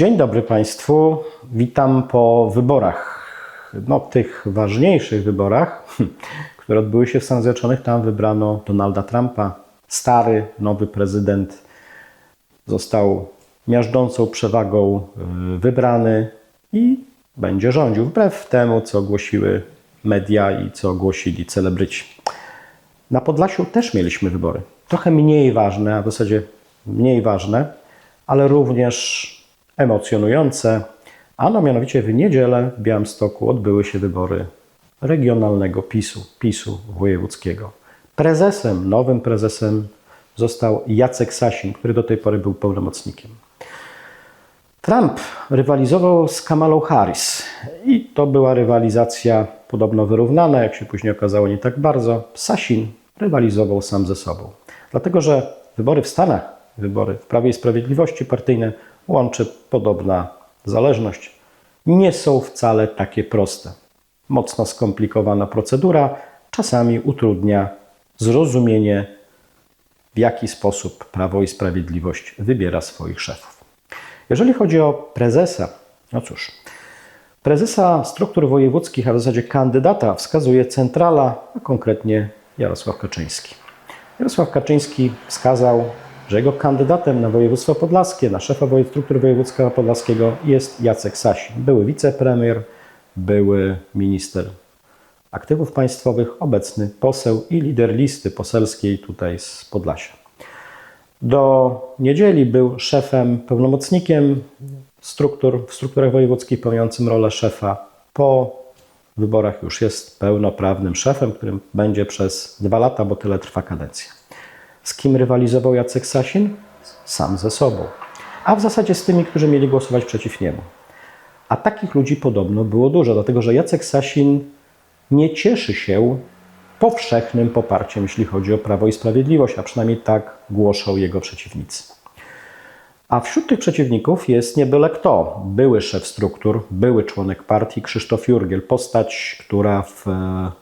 Dzień dobry Państwu. Witam po wyborach. No, tych ważniejszych wyborach, które odbyły się w Stanach Zjednoczonych. Tam wybrano Donalda Trumpa. Stary, nowy prezydent został miażdżącą przewagą y, wybrany i będzie rządził wbrew temu, co głosiły media i co głosili celebryci. Na Podlasiu też mieliśmy wybory. Trochę mniej ważne, a w zasadzie mniej ważne, ale również emocjonujące. Ano mianowicie w niedzielę w Białymstoku odbyły się wybory regionalnego PiSu, PiSu wojewódzkiego. Prezesem, nowym prezesem został Jacek Sasin, który do tej pory był pełnomocnikiem. Trump rywalizował z Kamalą Harris i to była rywalizacja podobno wyrównana, jak się później okazało nie tak bardzo. Sasin rywalizował sam ze sobą. Dlatego, że wybory w Stanach, wybory w Prawie i Sprawiedliwości partyjne łączy podobna zależność. Nie są wcale takie proste. Mocno skomplikowana procedura czasami utrudnia zrozumienie, w jaki sposób Prawo i Sprawiedliwość wybiera swoich szefów. Jeżeli chodzi o prezesa, no cóż, prezesa struktur wojewódzkich, a w zasadzie kandydata wskazuje centrala, a konkretnie Jarosław Kaczyński. Jarosław Kaczyński wskazał, że jego kandydatem na województwo podlaskie, na szefa struktur województwa podlaskiego jest Jacek Sasin, były wicepremier, były minister aktywów państwowych, obecny poseł i lider listy poselskiej tutaj z Podlasia. Do niedzieli był szefem, pełnomocnikiem struktur, w strukturach wojewódzkich pełniącym rolę szefa. Po wyborach już jest pełnoprawnym szefem, którym będzie przez dwa lata, bo tyle trwa kadencja. Z kim rywalizował Jacek Sasin? Sam ze sobą. A w zasadzie z tymi, którzy mieli głosować przeciw niemu. A takich ludzi podobno było dużo, dlatego że Jacek Sasin nie cieszy się powszechnym poparciem, jeśli chodzi o Prawo i Sprawiedliwość, a przynajmniej tak głoszą jego przeciwnicy. A wśród tych przeciwników jest nie byle kto. Były szef struktur, były członek partii Krzysztof Jurgiel, postać, która w,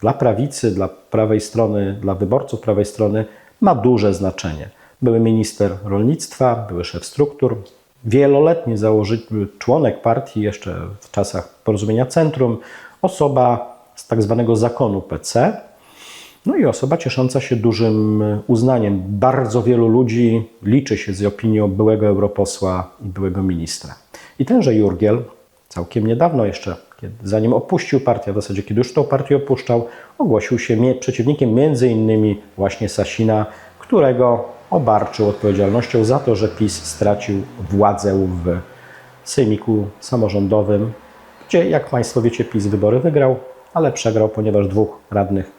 dla prawicy, dla prawej strony, dla wyborców prawej strony ma duże znaczenie. Były minister rolnictwa, były szef struktur, wieloletni założyciel, członek partii jeszcze w czasach porozumienia centrum, osoba z tak zwanego zakonu PC, no i osoba ciesząca się dużym uznaniem. Bardzo wielu ludzi liczy się z opinią byłego europosła i byłego ministra. I tenże Jurgiel, całkiem niedawno jeszcze, kiedy, zanim opuścił partię, w zasadzie kiedy już tą partię opuszczał, ogłosił się przeciwnikiem innymi właśnie Sasina, którego obarczył odpowiedzialnością za to, że PiS stracił władzę w sejmiku samorządowym, gdzie, jak Państwo wiecie, PiS wybory wygrał, ale przegrał, ponieważ dwóch radnych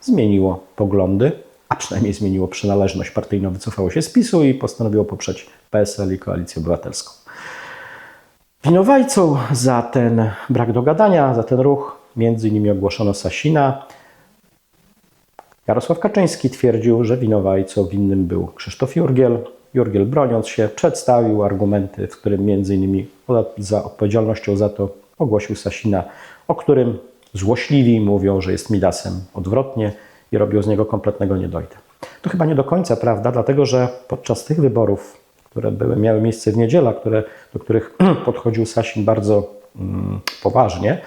zmieniło poglądy, a przynajmniej zmieniło przynależność partyjną, wycofało się z PiSu i postanowiło poprzeć PSL i Koalicję Obywatelską. Winowajcą za ten brak dogadania, za ten ruch, między innymi ogłoszono Sasina. Jarosław Kaczyński twierdził, że winowajcą winnym był Krzysztof Jurgiel. Jurgiel broniąc się przedstawił argumenty, w którym między innymi za odpowiedzialnością za to ogłosił Sasina, o którym złośliwi mówią, że jest Midasem odwrotnie i robią z niego kompletnego niedojdę. To chyba nie do końca prawda, dlatego że podczas tych wyborów które były, miały miejsce w niedzielę, które, do których podchodził Sasin bardzo mm, poważnie,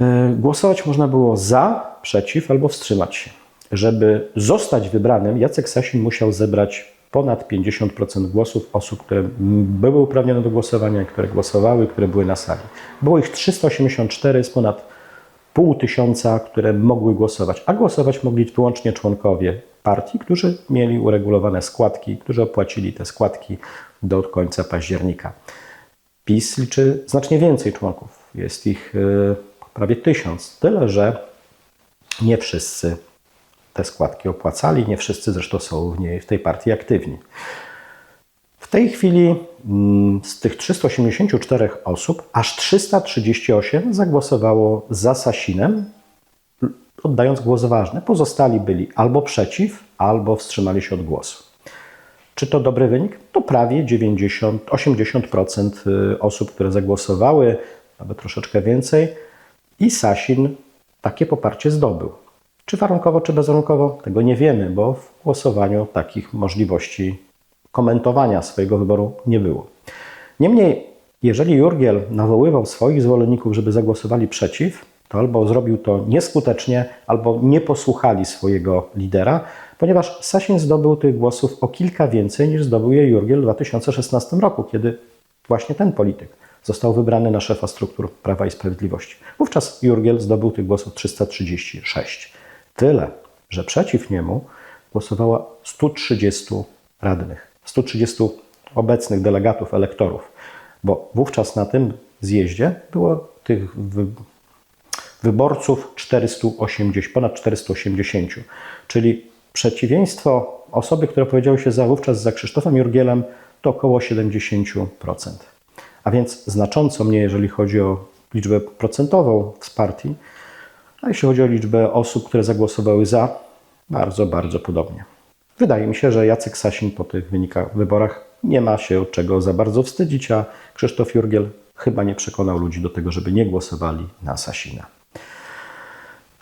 e, głosować można było za, przeciw albo wstrzymać się. Żeby zostać wybranym, Jacek Sasin musiał zebrać ponad 50% głosów osób, które były uprawnione do głosowania, które głosowały, które były na sali. Było ich 384 z ponad pół tysiąca, które mogły głosować, a głosować mogli wyłącznie członkowie partii, którzy mieli uregulowane składki, którzy opłacili te składki do końca października. PiS liczy znacznie więcej członków. Jest ich e, prawie tysiąc. Tyle, że nie wszyscy te składki opłacali, nie wszyscy zresztą są w, niej, w tej partii aktywni. W tej chwili z tych 384 osób aż 338 zagłosowało za Sasinem, oddając głos ważny. Pozostali byli albo przeciw, albo wstrzymali się od głosu. Czy to dobry wynik? To prawie 90, 80% y, osób, które zagłosowały, nawet troszeczkę więcej, i Sasin takie poparcie zdobył. Czy warunkowo, czy bezwarunkowo? Tego nie wiemy, bo w głosowaniu takich możliwości komentowania swojego wyboru nie było. Niemniej, jeżeli Jurgiel nawoływał swoich zwolenników, żeby zagłosowali przeciw, to albo zrobił to nieskutecznie, albo nie posłuchali swojego lidera, ponieważ Sasin zdobył tych głosów o kilka więcej niż zdobył je Jurgiel w 2016 roku, kiedy właśnie ten polityk został wybrany na szefa struktur Prawa i Sprawiedliwości. Wówczas Jurgiel zdobył tych głosów 336. Tyle, że przeciw niemu głosowała 130 radnych, 130 obecnych delegatów, elektorów, bo wówczas na tym zjeździe było tych wy wyborców 480, ponad 480, czyli przeciwieństwo osoby, które powiedziały się za, wówczas za Krzysztofem Jurgielem, to około 70%. A więc znacząco mniej, jeżeli chodzi o liczbę procentową z partii, a jeśli chodzi o liczbę osób, które zagłosowały za, bardzo, bardzo podobnie. Wydaje mi się, że Jacek Sasin po tych wynikach wyborach nie ma się czego za bardzo wstydzić, a Krzysztof Jurgiel chyba nie przekonał ludzi do tego, żeby nie głosowali na Sasina.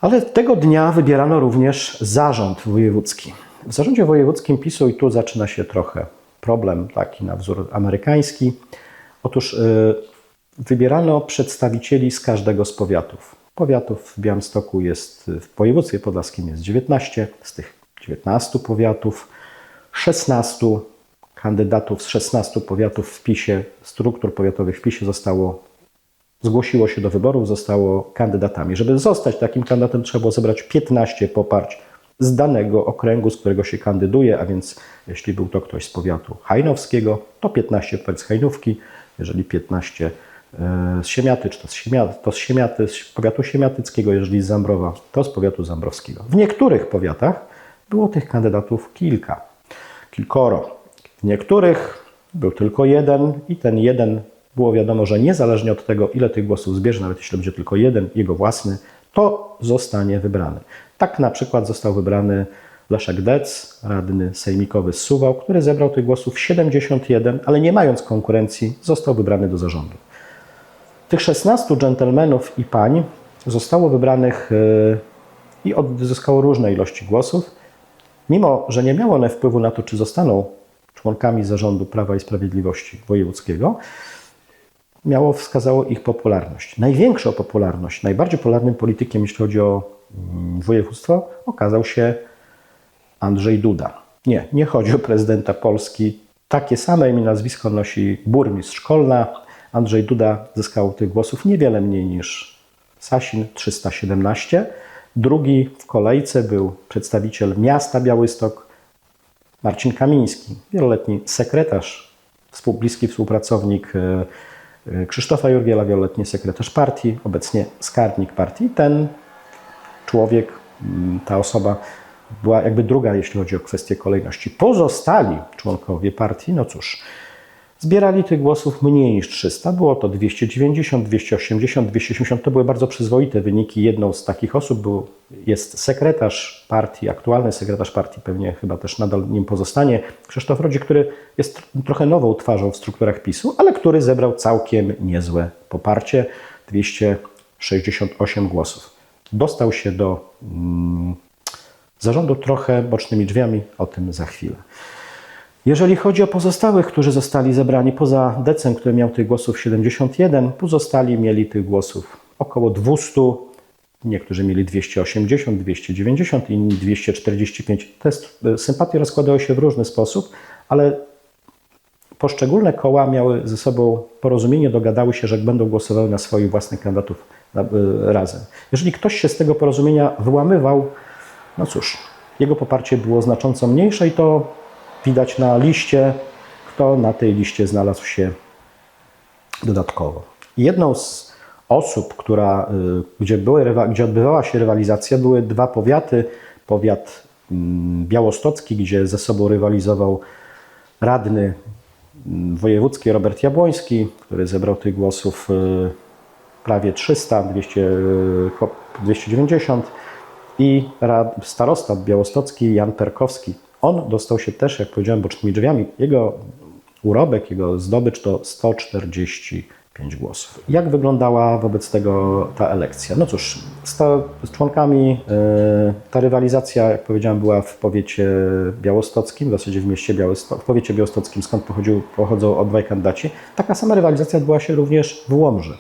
Ale tego dnia wybierano również zarząd wojewódzki. W zarządzie wojewódzkim PiSu i tu zaczyna się trochę problem taki na wzór amerykański. Otóż yy, wybierano przedstawicieli z każdego z powiatów. Powiatów w Białymstoku jest, w województwie podlaskim jest 19, z tych 19 powiatów 16 kandydatów z 16 powiatów w PiSie, struktur powiatowych w PiSie zostało, zgłosiło się do wyborów, zostało kandydatami. Żeby zostać takim kandydatem trzeba było zebrać 15 poparć z danego okręgu, z którego się kandyduje, a więc jeśli był to ktoś z powiatu hajnowskiego, to 15 powiedz Hajnówki, jeżeli 15 z Siemiaty, czy to z, Siemiaty, to z Siemiaty, z powiatu siemiatyckiego, jeżeli z Zambrowa, to z powiatu zambrowskiego. W niektórych powiatach było tych kandydatów kilka, kilkoro. W niektórych był tylko jeden i ten jeden było wiadomo, że niezależnie od tego, ile tych głosów zbierze, nawet jeśli będzie tylko jeden, jego własny, to zostanie wybrany. Tak na przykład został wybrany Leszek Dec, radny sejmikowy z Suwał, który zebrał tych głosów 71, ale nie mając konkurencji, został wybrany do zarządu. Tych 16 dżentelmenów i pań zostało wybranych i odzyskało różne ilości głosów, mimo że nie miało one wpływu na to, czy zostaną członkami zarządu Prawa i Sprawiedliwości Wojewódzkiego, miało, wskazało ich popularność. Największą popularność, najbardziej popularnym politykiem, jeśli chodzi o województwo, okazał się Andrzej Duda. Nie, nie chodzi o prezydenta Polski. Takie same imię nazwisko nosi burmistrz Szkolna. Andrzej Duda zyskał tych głosów niewiele mniej niż Sasin 317. Drugi w kolejce był przedstawiciel miasta Białystok Marcin Kamiński, wieloletni sekretarz, bliski współpracownik Krzysztofa Jurgiela, wieloletni sekretarz partii, obecnie skarbnik partii. Ten człowiek, ta osoba była jakby druga, jeśli chodzi o kwestię kolejności. Pozostali członkowie partii, no cóż, zbierali tych głosów mniej niż 300. Było to 290, 280, 280. To były bardzo przyzwoite wyniki. Jedną z takich osób był, jest sekretarz partii, aktualny sekretarz partii, pewnie chyba też nadal nim pozostanie, Krzysztof Rodzi, który jest trochę nową twarzą w strukturach PiSu, ale który zebrał całkiem niezłe poparcie 268 głosów. Dostał się do mm, zarządu trochę bocznymi drzwiami, o tym za chwilę. Jeżeli chodzi o pozostałych, którzy zostali zebrani poza Decem, który miał tych głosów 71, pozostali mieli tych głosów około 200, niektórzy mieli 280, 290, inni 245. Te sympatie rozkładały się w różny sposób, ale poszczególne koła miały ze sobą porozumienie, dogadały się, że będą głosowały na swoich własnych kandydatów razem. Jeżeli ktoś się z tego porozumienia wyłamywał, no cóż, jego poparcie było znacząco mniejsze i to widać na liście, kto na tej liście znalazł się dodatkowo. Jedną z osób, która, gdzie, były, gdzie odbywała się rywalizacja, były dwa powiaty. Powiat białostocki, gdzie ze sobą rywalizował radny wojewódzki Robert Jabłoński, który zebrał tych głosów prawie 300, 200, 290 i starosta białostocki Jan Perkowski. On dostał się też, jak powiedziałem, bocznymi drzwiami. Jego urobek, jego zdobycz to 5 głosów. Jak wyglądała wobec tego ta elekcja? No cóż, z, to, z członkami y, ta rywalizacja, jak powiedziałem, była w powiecie białostockim, w zasadzie w mieście Białystok, w powiecie białostockim, skąd pochodził, pochodzą obaj kandydaci. Taka sama rywalizacja odbyła się również w Łomży.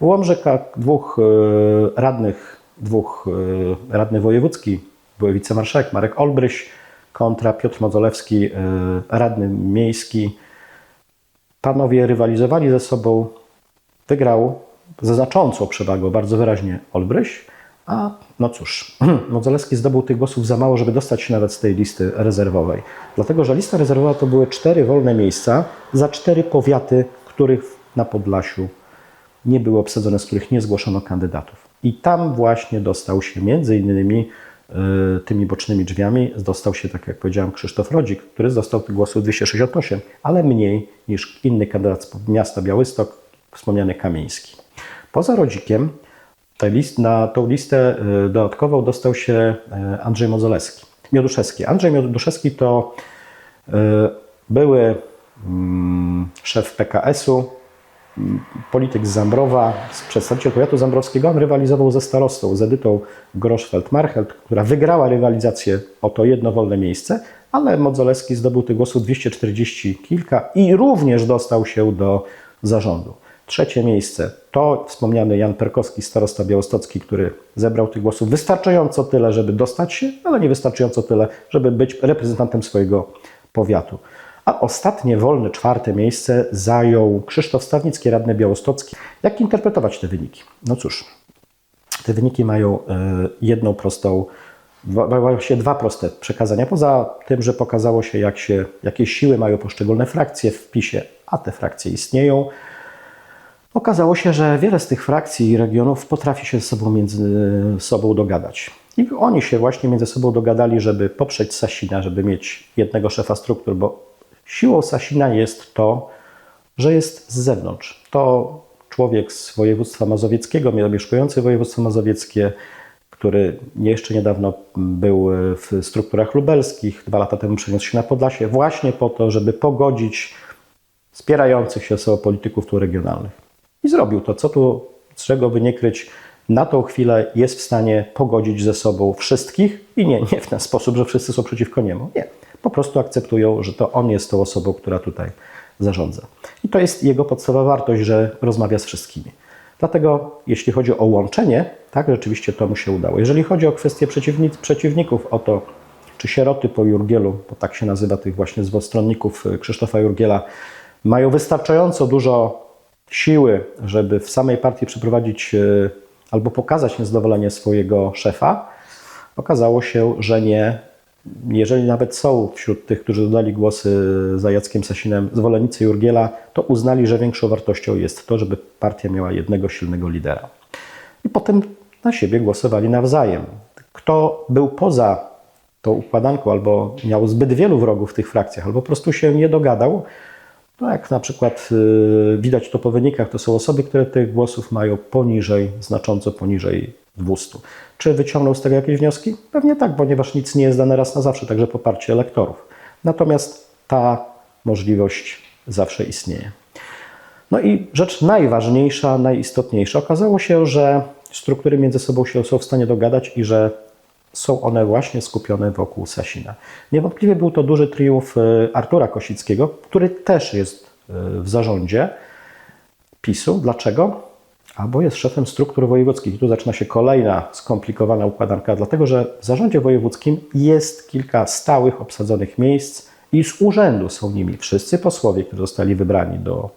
W Łomży dwóch y, radnych, dwóch y, radny wojewódzki, były wicemarszałek Marek Olbryś kontra Piotr Modzolewski, y, radny miejski. Panowie rywalizowali ze sobą. Wygrał ze znaczącą przewagą, bardzo wyraźnie Olbryś, a no cóż, Modzolewski zdobył tych głosów za mało, żeby dostać się nawet z tej listy rezerwowej. Dlatego, że lista rezerwowa to były cztery wolne miejsca za cztery powiaty, których na Podlasiu nie były obsadzone, z których nie zgłoszono kandydatów. I tam właśnie dostał się między innymi tymi bocznymi drzwiami, dostał się, tak jak powiedziałem, Krzysztof Rodzik, który dostał tych głosów 268, ale mniej niż inny kandydat z miasta Białystok, wspomniany Kamieński. Poza Rodzikiem list, na tą listę y, dodatkową dostał się y, Andrzej Mioduszewski. Andrzej Mioduszewski to y, były mm, szef PKS-u, polityk z Zambrowa, przedstawiciel powiatu zambrowskiego, on rywalizował ze starostą, z Edytą Groszfeld-Marchelt, która wygrała rywalizację o to jedno wolne miejsce, ale Modzelewski zdobył tych głosów 240 kilka i również dostał się do zarządu. Trzecie miejsce to wspomniany Jan Perkowski, starosta białostocki, który zebrał tych głosów wystarczająco tyle, żeby dostać się, ale nie wystarczająco tyle, żeby być reprezentantem swojego powiatu. A ostatnie wolne czwarte miejsce zajął Krzysztof Stawnicki, radny białostocki. Jak interpretować te wyniki? No cóż, te wyniki mają e, jedną prostą, się dwa proste przekazania. Poza tym, że pokazało się, jak się, jakie siły mają poszczególne frakcje w PiSie, a te frakcje istnieją, okazało się, że wiele z tych frakcji i regionów potrafi się ze sobą między sobą dogadać. I oni się właśnie między sobą dogadali, żeby poprzeć Sasina, żeby mieć jednego szefa struktur, bo Siłą Sasina jest to, że jest z zewnątrz. To człowiek z województwa mazowieckiego, mieszkający województwo mazowieckie, który jeszcze niedawno był w strukturach lubelskich, dwa lata temu przeniósł się na Podlasie, właśnie po to, żeby pogodzić spierających się sobą polityków tu regionalnych. I zrobił to, co tu, z czego by nie kryć, na tą chwilę jest w stanie pogodzić ze sobą wszystkich i nie, nie w ten sposób, że wszyscy są przeciwko niemu. Nie po prostu akceptują, że to on jest tą osobą, która tutaj zarządza. I to jest jego podstawowa wartość, że rozmawia z wszystkimi. Dlatego, jeśli chodzi o łączenie, tak, rzeczywiście to mu się udało. Jeżeli chodzi o kwestię przeciwników, o to, czy sieroty po Jurgielu, bo tak się nazywa tych właśnie zwostronników Krzysztofa Jurgiela, mają wystarczająco dużo siły, żeby w samej partii przeprowadzić e, albo pokazać niezadowolenie swojego szefa, okazało się, że nie, jeżeli nawet są wśród tych, którzy dodali głosy za Jackiem Sasinem zwolennicy Jurgiela, to uznali, że większą wartością jest to, żeby partia miała jednego silnego lidera. I potem na siebie głosowali nawzajem. Kto był poza tą układanką albo miał zbyt wielu wrogów w tych frakcjach, albo po prostu się nie dogadał, to jak na przykład y, widać to po wynikach, to są osoby, które tych głosów mają poniżej, znacząco poniżej 200. Czy wyciągnął z tego jakieś wnioski? Pewnie tak, ponieważ nic nie jest dane raz na zawsze, także poparcie elektorów. Natomiast ta możliwość zawsze istnieje. No i rzecz najważniejsza, najistotniejsza. Okazało się, że struktury między sobą się są w stanie dogadać i że są one właśnie skupione wokół Sasina. Niewątpliwie był to duży triumf y, Artura Kosickiego, który też jest y, w zarządzie PiSu. Dlaczego? albo jest szefem struktur wojewódzkich. I tu zaczyna się kolejna skomplikowana układanka, dlatego że w zarządzie wojewódzkim jest kilka stałych obsadzonych miejsc i z urzędu są nimi wszyscy posłowie, którzy zostali wybrani do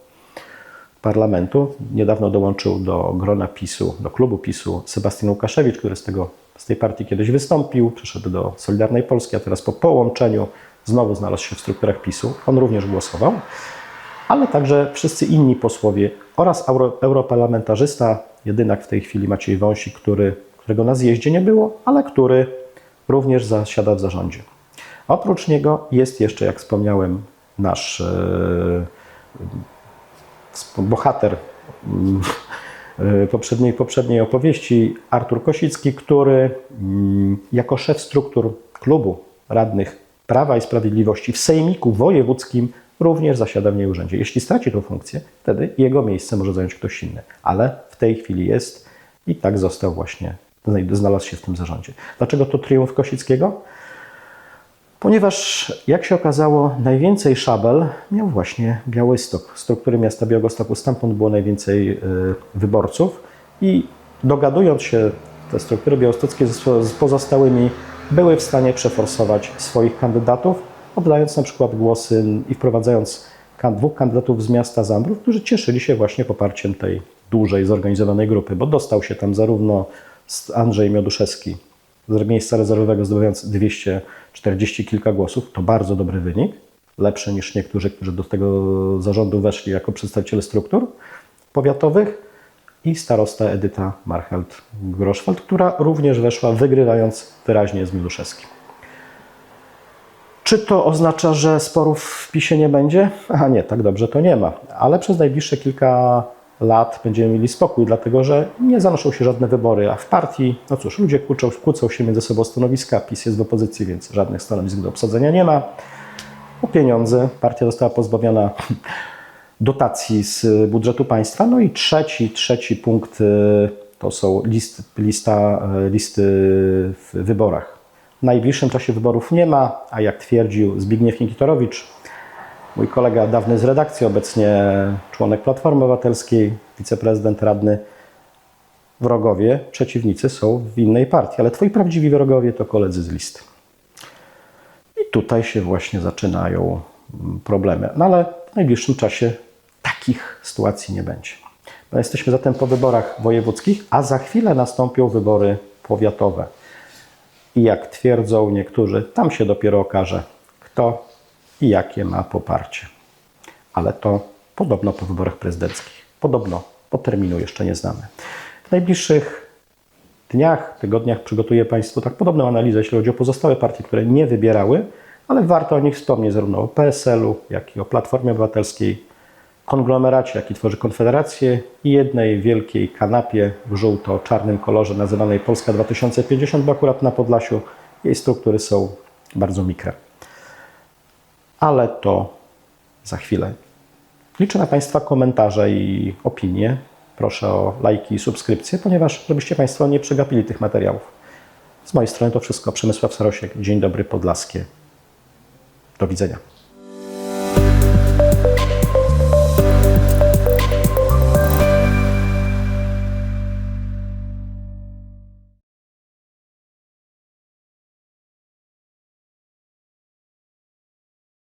parlamentu. Niedawno dołączył do grona PiSu, do klubu PiSu Sebastian Łukaszewicz, który z, tego, z tej partii kiedyś wystąpił, przeszedł do Solidarnej Polski, a teraz po połączeniu znowu znalazł się w strukturach PiSu. On również głosował ale także wszyscy inni posłowie oraz euro, europarlamentarzysta, jedynak w tej chwili Maciej Wąsik, który, którego na zjeździe nie było, ale który również zasiada w zarządzie. Oprócz niego jest jeszcze, jak wspomniałem, nasz e, bohater e, poprzedniej, poprzedniej opowieści, Artur Kosicki, który mm, jako szef struktur klubu radnych Prawa i Sprawiedliwości w Sejmiku Wojewódzkim również zasiada w niej urzędzie. Jeśli straci tą funkcję, wtedy jego miejsce może zająć ktoś inny. Ale w tej chwili jest i tak został właśnie, znalazł się w tym zarządzie. Dlaczego to triumf Kosickiego? Ponieważ, jak się okazało, najwięcej szabel miał właśnie Białystok. Struktury miasta Białegostoku, stamtąd było najwięcej y, wyborców i dogadując się te struktury białostockie z, pozostałymi, były w stanie przeforsować swoich kandydatów, oddając na przykład głosy i wprowadzając dwóch kandydatów z miasta Zambrów, którzy cieszyli się właśnie poparciem tej dużej, zorganizowanej grupy, bo dostał się tam zarówno Andrzej Mioduszewski z miejsca rezerwowego zdobywając 240 kilka głosów, to bardzo dobry wynik, lepszy niż niektórzy, którzy do tego zarządu weszli jako przedstawiciele struktur powiatowych i starosta Edyta Marchelt-Groszwald, która również weszła, wygrywając wyraźnie z Miluszewskim. Czy to oznacza, że sporów w PiSie nie będzie? A nie, tak dobrze to nie ma. Ale przez najbliższe kilka lat będziemy mieli spokój, dlatego że nie zanoszą się żadne wybory, a w partii, no cóż, ludzie kłócą, kłócą się między sobą stanowiska, PiS jest w opozycji, więc żadnych stanowisk do obsadzenia nie ma. O pieniądze partia została pozbawiona dotacji z budżetu państwa. No i trzeci, trzeci punkt y, to są list, lista, y, listy w wyborach. W najbliższym czasie wyborów nie ma, a jak twierdził Zbigniew Nikitorowicz, mój kolega dawny z redakcji, obecnie członek Platformy Obywatelskiej, wiceprezydent radny, wrogowie, przeciwnicy są w innej partii, ale twoi prawdziwi wrogowie to koledzy z listy. I tutaj się właśnie zaczynają mm, problemy. No ale w najbliższym czasie takich sytuacji nie będzie. No jesteśmy zatem po wyborach wojewódzkich, a za chwilę nastąpią wybory powiatowe. I jak twierdzą niektórzy, tam się dopiero okaże, kto i jakie ma poparcie. Ale to podobno po wyborach prezydenckich. Podobno, po terminu jeszcze nie znamy. W najbliższych dniach, tygodniach przygotuję Państwu tak podobną analizę, jeśli chodzi o pozostałe partie, które nie wybierały, ale warto o nich wspomnieć, zarówno o PSL-u, jak i o Platformie Obywatelskiej, konglomeracie, jaki tworzy Konfederację i jednej wielkiej kanapie w żółto-czarnym kolorze nazywanej Polska 2050, bo akurat na Podlasiu jej struktury są bardzo mikre. Ale to za chwilę. Liczę na Państwa komentarze i opinie. Proszę o lajki i subskrypcje, ponieważ żebyście Państwo nie przegapili tych materiałów. Z mojej strony to wszystko. Przemysław Sarosiek. Dzień dobry Podlaskie. Do widzenia.